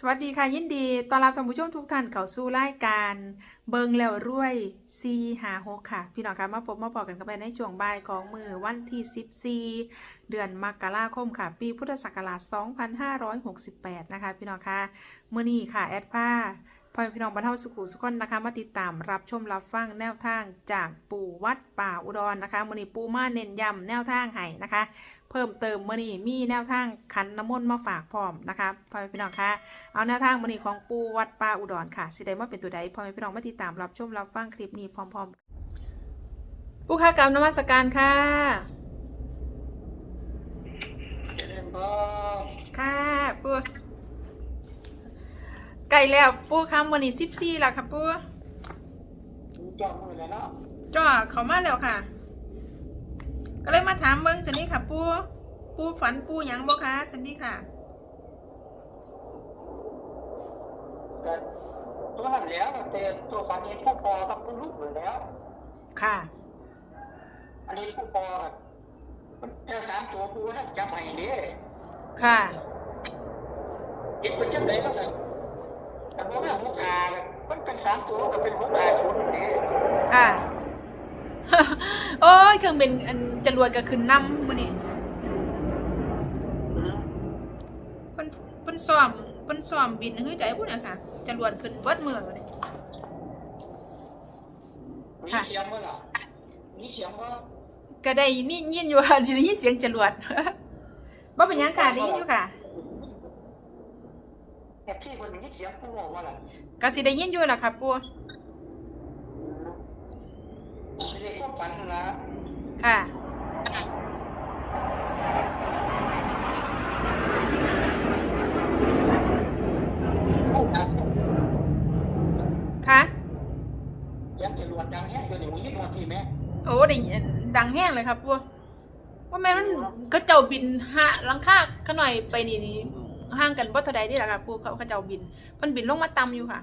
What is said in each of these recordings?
สวัสดีค่ะยินดีต้อนรับท่านผู้ชมทุกท่านเข้าสู่รายการเบิงแล้วรวยซีหาหกค่ะ พี่น้องคะมาพบมาบอกกันกันไปในช่วงบ่ายของมือวันที่ 14 เดือนมกราคมค่ะ ปีพุทธศักราช 2568 นะคะ พี่น้องคะเมื่อนี้ค่ะ แอดผ้าพ่อพี่น้องบรรเทาสุขุสุขคนนะคะ มาติดตามรับชมรับฟังแนวทางจากปู่วัดป่าอุดรนะคะมื่อนี้ปู่มาเน้นย้ำแนวทางให้นะคะ พิ่มเติมมื่อนี้มีแนวทางขันน้ำมนต์มาฝากพร้อมนะคะพ่อแม่พี่น้องคะเอาแนวทางมื้อนี้ของปูวัดป่าอุดรค่ะสิได้มาเป็นตัวใดพ่อแม่พี่น้องมาติดตามรับชมรับฟังคลิปนี้พร้อมๆปูค่ะกรรมนมัสการค่ะเจริญพรค่ะปูไก่แล้วปูค่ะมื้อนี้14แล้วค่ะปูจอมือแล้วเนาะจ้าเขามาแล้วค่ะก็เลยมาถามเบิ่งสันนี้ค่ะปู ปูฝันปูหยังบ่คะสันนี้ค่ะแต่ตัวนั้นแล้วแต่ตัวฝันเห็นผู้พอกับผู้ลูกอยู่แล้ว ค่ะ อันนี้ผู้พอมันแต่สามตัวผู้ท่านจำให้เด้ค่ะเห็นเป็นจังไดบ้างกันแต่ว่าแม่หัวขาน่ะมันเป็นสามตัวก็เป็นหัวขาชุนเด้ค่ะ โอ้ยเครื่องบินอันจรวดก็ขึ้นนำมื้อนี้อืม เพิ่นเพิ่นซ้อมเพิ่นซ้อมบินเฮ้ยได้พุ่นน่ะค่ะจรวดขึ้นเบิดมื้อเลยมีเสียงมั้ยล่ะมีเสียงว่าก็ได้มียินอยู่ค่ะได้ยินเสียงจรวดบ่เป็นหยังค่ะได้ยินอยู่ค่ะแต่ที่คนมีเสียงผู้บอกว่าล่ะก็สิได้ยินอยู่ล่ะค่ะปู่ไม่ได้ความฝันนะค่ะ ผู้ขาเค่ะสียงจรวดดังแห้งจนหนูยินว่าพี่แม่โอ้ได้ยินดังแห้งเลยครับปู่ว่าแม่นมันเขาเจ้าบินหาหลังคาขะหน่อยไปนี่นี่ห่างกันบ่เท่าใดนี่ล่ะค่ะปู่เขาเขาเจ้าบินเพิ่นบินลงมาต่ำอยู่ค่ะ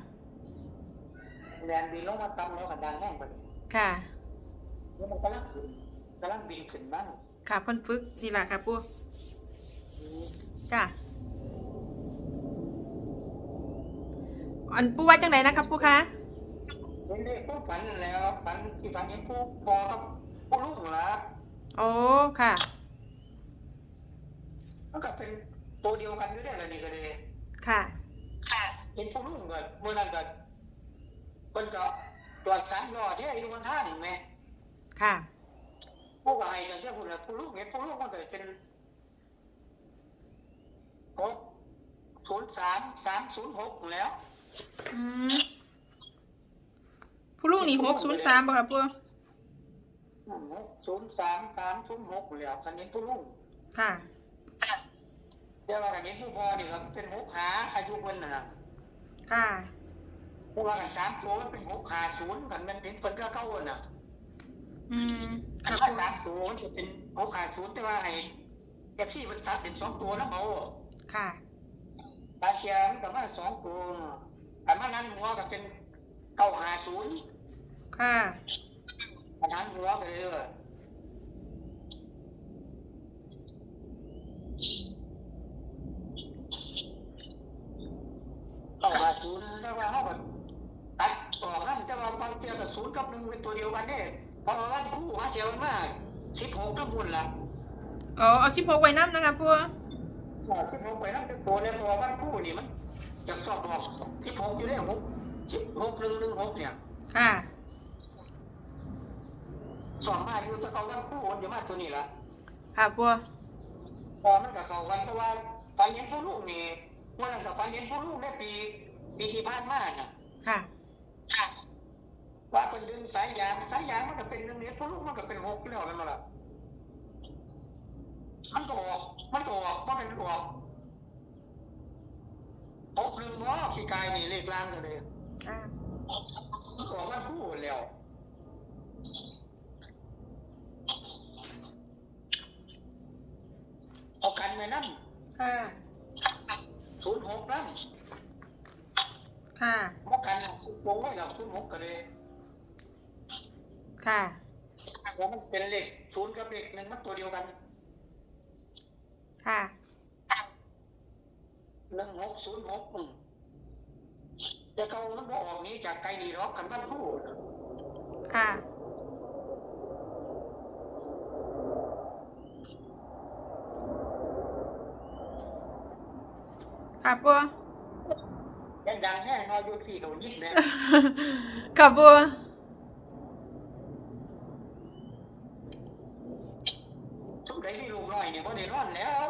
แลนบินลงมาตำแล้วก็ดังแห้งไปค่ะแล้วมันกำลังขึ้นกำลังบินขึ้นบ้างค่ะเพิ่นฝึกนี่ล่ะค่ะปู่จ้ะ อันปู่ว่าจังไดนะครับปู่คะเป็นเลขผู้ฝันแล้ว ฝันที่ฝันเห็นผู้พอกับผู้ลูกเหรอโอ้ค่ะ มันก็เป็นตัวเดียวกันอยู่ได้เลยนี่ก็เลยค่ะเห็นผู้ลูกก็เมื่อนั้นก็มันก็ตรวจสารรอที่อายุมันท่านี่ไหมค่ะผู้วายอย่างที่พูดเลยผู้ลูกเห็นผู้ลูกมันก็เป็นหกศูนย์สามสามศูนย์หกแล้ว อืมผู้ลูกนี่หกศูนย์สามป่ะครับปู่ศูนย์สามสามศูนย์หกแล้วคันนี้ผู้ลูกค่ะ เดี๋ยวว่าคันนี้ผู้พอนี่ก็เป็นหกขาอายุมันน่ะค่ะเพราะว่ากันสามตัวมันเป็นหกขาศูนย์กันมันเป็นเปิดก็เก้าน่ะอืมอัคนรับว่าปู่สามตัวมันจะเป็นหกขาศูนย์แต่ว่าไอ้เอฟซีมันตัดเป็นสองตัวแล้วเอาค่ะบาเชียมันก็มาสองตัว อันมานั้นหัวก็เป็นเก้าหาศูนย์ค่ะอันนั้นหัวก็เลยเออเก้าหาศูนย์แล้วว่าเขาก็ตัดต่อกันจะว่าบางเทียกับศูนย์กับหนึ่งเป็นตัวเดียวกันเนี่ยเพราะว่าวันคู่หาเจียวมันมาสิบหกทั้งหมดละอ๋อเอาสิบหกไว้น้ำนะครับปู่สิบหกไปนั่นเป็นตัวเนี่ยเพราะว่าวันคู่นี่มัน จากสอบออกสิบหกอยู่ได้หกสิบหกหนึ่งหนึ่งหกเนี่ย ค่ะ สอบมาอยู่แตะเขาวันคู่วนอยู่มาตัวนี้ละค่ะปู่พอมันกับเขาวันเพราะว่าฝันเห็นผู้ลูกนี่เมื่อนั้นกับฝันเห็นผู้ลูกในปีปีที่ผ่านมาน่ะ ค่ะ ว่าเป็นดึงสายยางสายยางมันก็เป็นหนึ่งเห็นผู้ลูกมันก็เป็นหกแล้วนั่นมาละมันก็ออกมันก็ออกว่าเป็นออก หกหนึ่งเนาะปีกายนี่เลขล่างกันเลยค่ะมันก็ออกวันคู่แล้วเอากันไว้นั่นค่ะศูนย์หกนั่นค่ะว่ากันวงไว้แล้วศูนย์หกก็เลย ค่ะว่ามันเป็นเลขศูนย์กับเลขหนึ่งมันตัวเดียวกัน ค่ะ หนึ่งหกศูนย์หกอืมแต่เขามันบ่ออกหนี้จากไกลนี่หรอกกันบ้านผู้ค่ะค่ะปูยังดังแห้งนอยอยู่ที่โดนยิบเลยค่ะปูทุกใดที่ลูกน้อยเนี่ยบ่ได้นอนแล้ว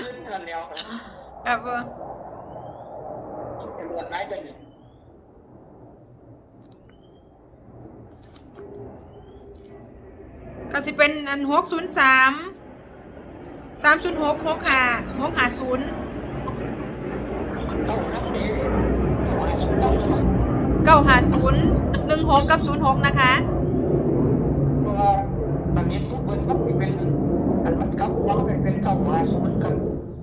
ขึ้นกันแล้ว ค่ะปูตำรวจหลายเป็นก็สิเป็นอันหกศูนย์สามสามศูนย์หกหกห้าหกห้าศูนย์เข้าน้ำเด้เข้ามาสุดต้องตัวเก้าห้าศูนย์หนึ่งหกกับศูนย์หกนะคะเพราะว่าบางทีทุกคนมันสิเป็นอันมันกลับหัวมันเป็นเก้าหาศูนย์กันตัวต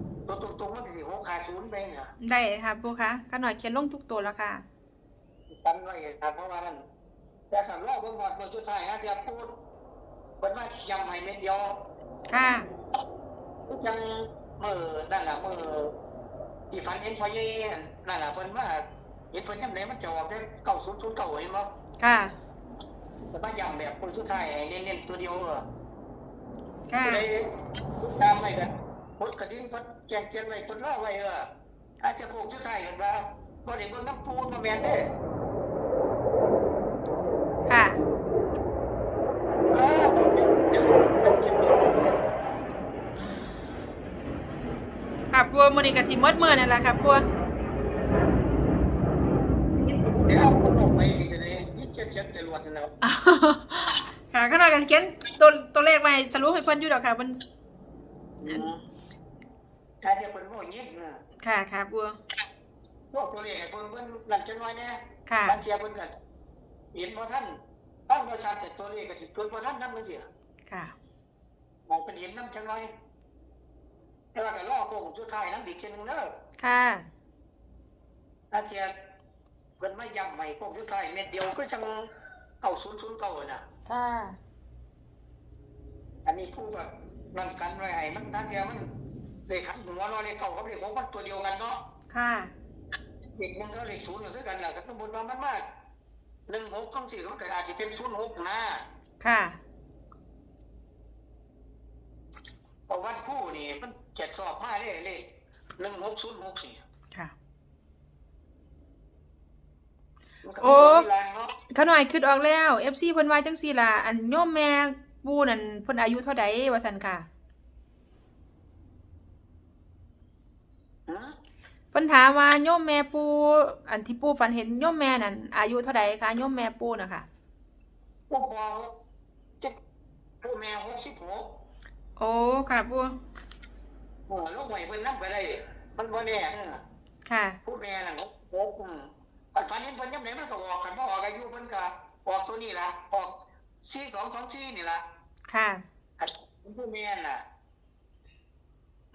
รงๆมันสิหกหาศูนย์ไปเนี่ยได้ค่ะปูคะก็หน่อยเขียนลงทุกตัวแล้วค่ะกันไว้ครับเพราะว่ามันแต่ถ้ารอบเบิ่งฮอดมื้อสุดท้ายฮะเดี๋ยวพูดเพิ่นว่ายำให้เม็ดเดียวค่ะคือจังมื้อนั่นล่ะมื้อที่ฝันเห็นพ่อใหญ่นั่นล่ะเพิ่นว่าเห็นเพิ่นยำไหนมันจะออกได้9009เห็นบ่ค่ะแต่ว่ายำแบบมื้อสุดท้ายเน้นๆตัวเดียวเออค่ะผู้ใดตามไว้กัน พดกระดิ่งพดแจ้งเตือนไว้พดรอไว้เอออาจจะโคกสุดท้ายกันว่าบ่ได้เบิ่งน้ำปูนบ่แม่นเด้ค่ะเออค่ะปูมือนี้กับสิหมดมือนั่นแหละค่ะปูเดี๋ยวผมออกไปนี่ก็ได้ยินเสียงเสียงจรวดนั่นแหล้วค่ะก็หน่อยกันเขียนตัวตัวเลขไว้สรุปให้เพิ่นอยู่ดอกค่ะเพิ่น ถ้าจะเป็นพวกนี้นะค่ะค่ะปูพวกตัวเลขให้เพิ่นเพิ่นหลังจังน้อยแน่ค่ะบางเทียเพิ่นก็เห็นบ่ทันตั้งบ่ทันแต่ตัวเลขก็สิจนบ่ทันนำมันสิค่ะมองเป็นเห็นนำจังน้อยแต่ว่าก็รอโค้งสุดท้ายนำอีกทีนึงเด้อค่ะถ้าเทียเพิ่นไม่ย้ำใหม่โค้งสุดท้ายเม็ดเดียวก็จัง9009น่ะค่ะอันนี้ผู้แบบนั่นกันไว้ให้มันถ้าเทียมัน เลขขันหัวเราะเลขเก่ากับเลขของมันตัวเดียวกันเนาะค่ะ เด็กมันก็เลขศูนย์อยู่ด้วยกันแหละครับสมมติว่ามันมากหนึ่งหกต้องสี่มันก็อาจจะเป็นศูนย์หกนะค่ะเพราะวันคู่นี่มันเจ็ดสอบมาเลยเลขหนึ่งหกศูนย์หกนี่ค่ะ มันก็โอ้มีแรงเนาะเขาหน่อยคิดออกแล้ว FC เพิ่นว่าจังซี่ล่ะ อันโยมแม่ปูนั่นเพิ่นอายุเท่าใดว่าซั่นค่ะ หือ เพิ่นถามว่าโยมแม่ปูอันที่ปูฝันเห็นโยมแม่นั่นอายุเท่าใดคะโยมแม่ปูน่ะค่ะผู้พอเจ็ดผู้แม่หกสิบหกโอ้ค่ะปูเออลูกใหม่เพิ่นนั่ก็ได้มันบ่แน่เออค่ะผู้แม่น่ะหกหกอืมปันฝันเห็นเพิ่นยามไหนมันก็ออกกันบ่ออกอายุเพิ่นก็ออกตัวนี้ล่ะออกสี่สองสองสี่นี่ล่ะค่ะขัดผู้แม่นน่ะ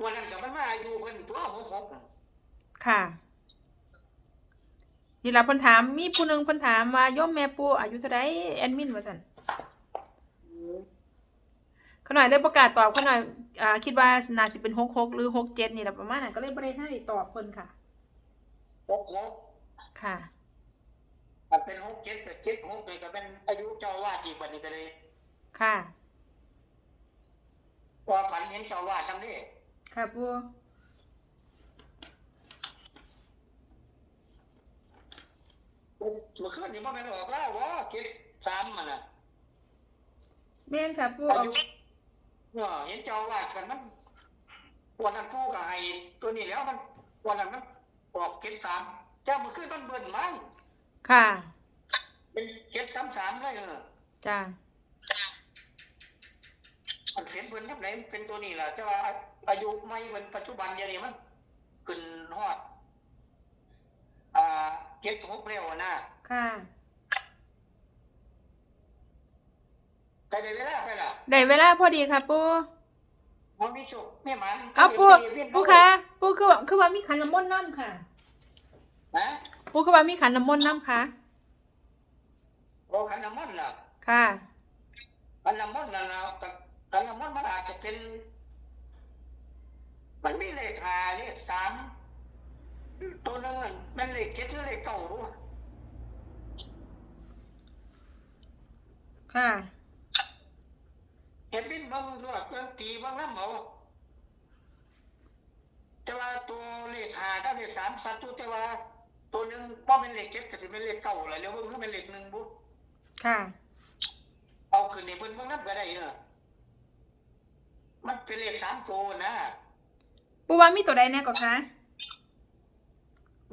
วันนั้นกับมันมาอายุเพิ่นตัวหกหก ค่ะนี่ล่ะเพิ่นถามมีผู้หนึงเพิ่นถามว่าโยมแม่ปูอายุเท่าใดแอดมินว่าซั่นเขาหน่อยเลยประกาศตอบเขาหน่อยอ่าคิดว่าน่าสิเป็น66หรือ67นี่แหละประมาณนั้นก็เลยบ่ได้ให้ตอบเพิ่นค่ะหกหกค่ะมันเป็นหกเจ็ดกับเจ็ดหกนี่ก็เป็นอายุเจ้าอาวาดอีกบัดนี้ก็เลย ค่ะพอฝันเห็นเจ้าอาวาดทำนี่ค่ะปู เมื่อคืนนี่มันไม่นออกแล้ววะเจ็ดสามมันน่ะแม่นค่ะปูอาเอายุเออเห็นเจ้าอาวาดกันมันวันนั้นผู้กับไอ้ตัวนี้แล้วมันวันนั้นมันออกเจ็ดสามเจ้าเมื่อคืนมันเบิ่นมั้งค่ะเป็นเจ็ดสามสามเลยเออ จ้ามันเห็นเพิ่นทำไหนเป็นตัวนี้ล่ะแต่ว่าอายุไม่เป็นปัจจุบันเดี๋ยวนี้มันขึ้นฮอดอ่า เจ็ดหกแล้วนะค่ะ แต่ในเวลาไปล่ะได้เวลาพอดีค่ะปูมันมีโชคมีหมันเอาปูเวียนปูค่ะปูคือว่าคือว่ามีขันน้ำมนต์น้ำค่ะนะปูคือว่ามีขันน้ำมนต์น้ำค่ะโอ้ขันน้ำมันต์ล่ะค่ะขันน้ำมันต์น่ะนะแต่ขันน้ำมันต์มันอาจจะเป็น มันมีเลขห้าเลขสาม ตัวนึงอะมันเลขเจ็ดหรือเลขเก้ารู้ค่ะ เห็นบินเบางตัวเครื่องตีเบางน้ำเหมาแต่ว่าตัวเลขหากับเลขสามสัตว์ตัวแต่ว่า ตัวหนึ่งว่าเป็นเลขเจ็ดก็จะเป็นเลขเก้าแหละแล้วเบิ่งคือเป็นเลขหนึ่งบุค่ะ เอาขึ้นในเพิ่นเบางน้ำก็ได้เออมันเป็นเลขสามตัวนะปูว่ามีตัวใดแน่ก็คะ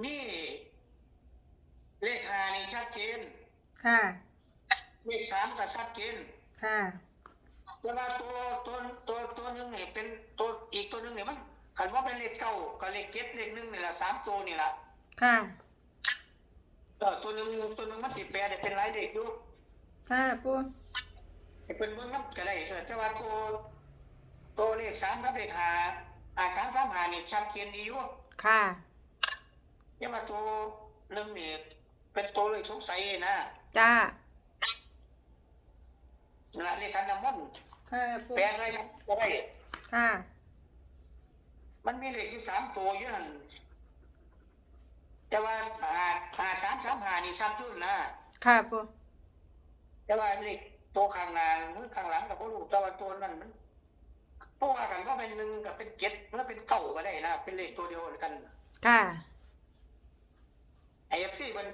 นี่ เลขหานี่ชัดเจน ค่ะ เลขสามก็ชัดเจน ค่ะแต่ว่าตัวตัวตัวตัวหนึงนี่เป็นตัวอีกตัวหนึงนี่มันคันว่าเป็นเลขเก้ากับเลขเจ็ดเลขหนึ่งนี่แหละสามตัวนี่แหละค่ะเออตัวหนึงตัวหนึงมันสิแปลได้เป็นหลายเลขอยู่ค่ะปูให้เป็นเบิ่งนำก็ได้เออแต่ว่าตัวตัวเลขสามกับเลขห้าอ่าสามสามห้านี่ชัดเจนดีอยู่ค่ะ แต่ว่าตัวหนึงนี่เป็นตัวเลขสงสัยนะจ้านั่นละเลขคันน้ำมันต์ค่ะปูแปลอะไรก็ได้ค่ะมันมีเลขอยู่สามตัวอยู่นั่นแต่ว่าหาหาสามสามหานี่ชัดอยู่นะค่ะปูแต่ว่าเลขตัวข้างหน้ามือข้างหลังกับพวกลูกแต่ว่าตัวนั้นมันเพราะว่ากันว่าเป็นหนึ่งกับเป็นเจ็ดหรือเป็นเก้าก็ได้นะเป็นเลขตัวเดียวกัน ค่ะไอ เอฟซีมัน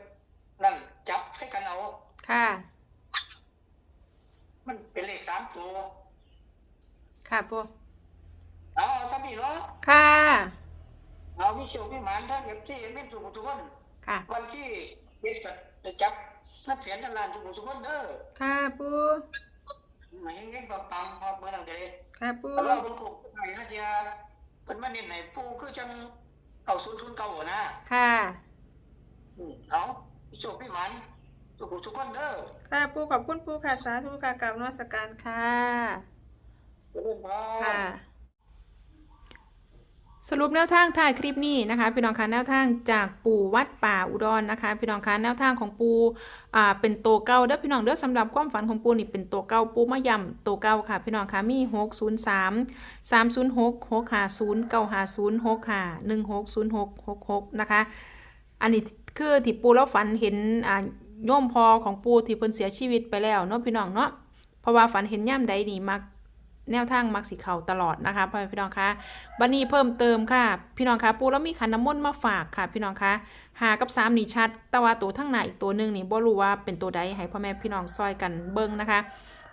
นั่นจับให้กันเอา ค่ะ มันเป็นเลขสามตัว ค่ะปูเอาเอาซะนี่เนาะค่ะ เอาวิเชียววิมานทั้งเอฟซีไม่ถูกทุกคนค่ะ วันที่เจ็ดก็จะจับนับเสียนกันลานทุกทุกคนเด้อค่ะปูมาเงี้ยๆก็ตังพอเมื่อนั้นก็เลยค่ะปูแล้วเราเป็นกลุ่มไหนนะเจียเป็นมาเน้นไหนปูคือจังเก่าศูนย์ศูนย์เก่าหัวนะค่ะอืมเอา โชคพี่หมันทุกคนทุกคนเด้อค่ะปูขอบคุณปูค่ะสาธุค่ะกราบนมัสการค่ะเจริญพรค่ะ สรุปแนวทางถ่ายคลิปนี้นะคะพี่น้องคะแนวทางจากปู่วัดป่าอุดรนะคะพี่น้องคะแนวทางของปูอ่าเป็นตัวเก่าเด้อพี่น้องเด้อสำหรับความฝันของปูนี่เป็นตัวเก่าปูมะยำตัวเก่าค่ะ พี่น้องคะมีหกศูนย์สามสามศูนย์หกหกห้าศูนย์เก้าห้าศูนย์หกห้าหนึ่งหกศูนย์หกหกหกนะคะ อันนี้ คือที่ปูแล้วฝันเห็นอ่าโยมพอของปูที่เพิ่นเสียชีวิตไปแล้วเนาะพี่น้องเนาะเพราะว่าฝันเห็นย่ำใดนี่มักแนวทางมักสิเขาตลอดนะคะพ่อพี่น้องคะบันนี้เพิ่มเติมค่ะ พี่น้องคะปูแล้วมีขันน้ำมนต์มาฝากค่ะ พี่น้องคะหากับสามนี่ชัดแต่ว่าตัวทั้งหน้าอีกตัวหนึ่งนี่บ่รู้ว่าเป็นตัวใดให้พ่อแม่พี่น้องซอยกันเบิ่งนะคะ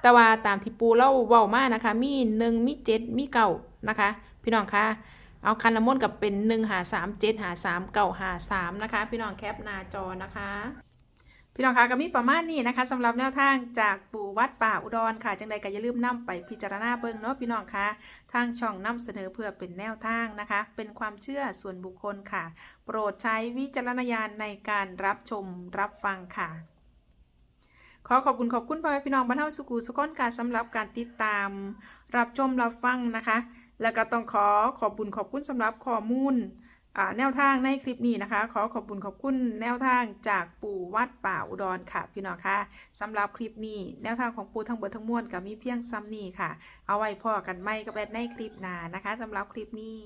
แต่ว่าตามที่ปูเล่าเว้ามานะคะ มีหนึ่งมีเจ็ดมีเก้านะคะ พี่น้องคะ เอาคันน้ำมนกับเป็นหนึ่งหาสามเจ็ดหาสามเก้าหาสามนะคะ พี่น้องแคปหน้าจอนะคะ พี่น้องคะก็มีประมาณนี้นะคะสำหรับแนวทางจากปู่วัดป่าอุดรค่ะ จังใดก็อย่าลืมนํไปพิจารณาเบิ่งเนาะพี่น้องคะทางช่องนำเสนอเพื่อเป็นแนวทางนะคะ เป็นความเชื่อส่วนบุคคลค่ะ โปรดใช้วิจารณญาณในการรับชมรับฟังค่ะขอขอบคุณขอบคุณพ่อแม่พี่น้องบ้านเฮาสุกูสุขอนการสำหรับการติดตาม รับชมรับฟังนะคะ แล้วก็ต้องขอขอบคุณขอบคุณสำหรับข้อมูลแนวทางในคลิปนี้นะคะ ขอขอบคุณขอบคุณแนวทางจากปู่วัดป่าอุดรค่ะ พี่น้องค่ะสำหรับคลิปนี้ แนวทางของปู่ทั้งเบิดทั้งมวลกับมีเพียงซ้ำนี่ค่ะ เอาไว้พอกันไม่ก็แบดในคลิปหน้านะคะสำหรับคลิปนี้